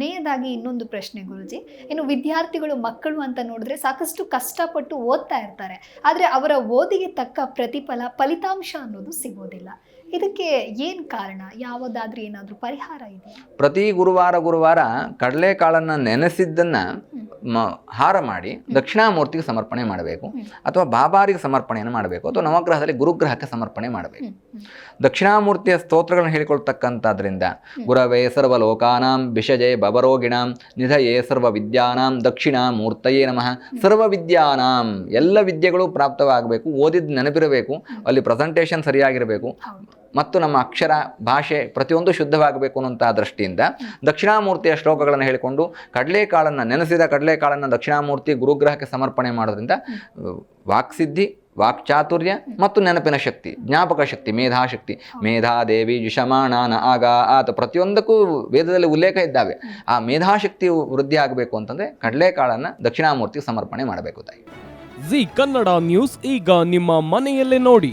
ಕೊನೆಯದಾಗಿ ಇನ್ನೊಂದು ಪ್ರಶ್ನೆ ಗುರುಜಿ. ಇನ್ನು ವಿದ್ಯಾರ್ಥಿಗಳು ಮಕ್ಕಳು ಅಂತ ನೋಡಿದ್ರೆ ಸಾಕಷ್ಟು ಕಷ್ಟಪಟ್ಟು ಓದ್ತಾ ಇರ್ತಾರೆ. ಆದರೆ ಅವರ ಓದಿಗೆ ತಕ್ಕ ಪ್ರತಿಫಲ ಫಲಿತಾಂಶ ಅನ್ನೋದು ಸಿಗೋದಿಲ್ಲ. ಇದಕ್ಕೆ ಏನ್ ಕಾರಣ? ಯಾವುದಾದ್ರೂ ಏನಾದ್ರೂ ಪರಿಹಾರ ಇದೆ ಪ್ರತಿ ಗುರುವಾರ ಗುರುವಾರ ಕಡಲೆಕಾಳನ್ನು ನೆನೆಸಿದ್ದನ್ನ ಹಾರ ಮಾಡಿ ದಕ್ಷಿಣಾಮೂರ್ತಿಗೆ ಸಮರ್ಪಣೆ ಮಾಡಬೇಕು ಅಥವಾ ಬಾಬಾರಿಗೆ ಸಮರ್ಪಣೆಯನ್ನು ಮಾಡಬೇಕು ಅಥವಾ ನವಗ್ರಹದಲ್ಲಿ ಗುರುಗ್ರಹಕ್ಕೆ ಸಮರ್ಪಣೆ ಮಾಡಬೇಕು. ದಕ್ಷಿಣಾಮೂರ್ತಿಯ ಸ್ತೋತ್ರಗಳನ್ನು ಹೇಳಿಕೊಳ್ತಕ್ಕಂಥದ್ರಿಂದ ಗುರವೇ ಸರ್ವ ಲೋಕಾನಾಂ ವಿಷಜೆ ಬಬರೋಗಿಣಾಂ ನಿಧಯೇ ಸರ್ವ ವಿದ್ಯಾನಾಂ ದಕ್ಷಿಣ ಮೂರ್ತಯೇ ನಮಃ. ಸರ್ವ ವಿದ್ಯಾನಾಂ ಎಲ್ಲ ವಿದ್ಯೆಗಳು ಪ್ರಾಪ್ತವಾಗಬೇಕು ಓದಿದ್ದು ನೆನಪಿರಬೇಕು ಅಲ್ಲಿ ಪ್ರೆಸೆಂಟೇಷನ್ ಸರಿಯಾಗಿರಬೇಕು. ಮತ್ತು ನಮ್ಮ ಅಕ್ಷರ ಭಾಷೆ ಪ್ರತಿಯೊಂದು ಶುದ್ಧವಾಗಬೇಕು ಅನ್ನುವಂಥ ದೃಷ್ಟಿಯಿಂದ ದಕ್ಷಿಣಾಮೂರ್ತಿಯ ಶ್ಲೋಕಗಳನ್ನು ಹೇಳಿಕೊಂಡು ಕಡಲೆಕಾಳನ್ನು ನೆನೆಸಿದ ಕಡಲೆಕಾಳನ್ನು ದಕ್ಷಿಣಾಮೂರ್ತಿ ಗುರುಗ್ರಹಕ್ಕೆ ಸಮರ್ಪಣೆ ಮಾಡೋದ್ರಿಂದ ವಾಕ್ಸಿದ್ಧಿ ವಾಕ್ಚಾತುರ್ಯ ಮತ್ತು ನೆನಪಿನ ಶಕ್ತಿ ಜ್ಞಾಪಕ ಶಕ್ತಿ ಮೇಧಾಶಕ್ತಿ ಮೇಧಾದೇವಿ ಯುಷಮಾಣಾನ ಆಗ ಆತ ಪ್ರತಿಯೊಂದಕ್ಕೂ ವೇದದಲ್ಲಿ ಉಲ್ಲೇಖ ಇದ್ದಾವೆ. ಆ ಮೇಧಾಶಕ್ತಿ ವೃದ್ಧಿ ಆಗಬೇಕು ಅಂತಂದರೆ ಕಡಲೆಕಾಳನ್ನು ದಕ್ಷಿಣಾಮೂರ್ತಿಗೆ ಸಮರ್ಪಣೆ ಮಾಡಬೇಕು ತಾಯಿ. ಜಿ ಕನ್ನಡ ನ್ಯೂಸ್ ಈಗ ನಿಮ್ಮ ಮನೆಯಲ್ಲೇ ನೋಡಿ.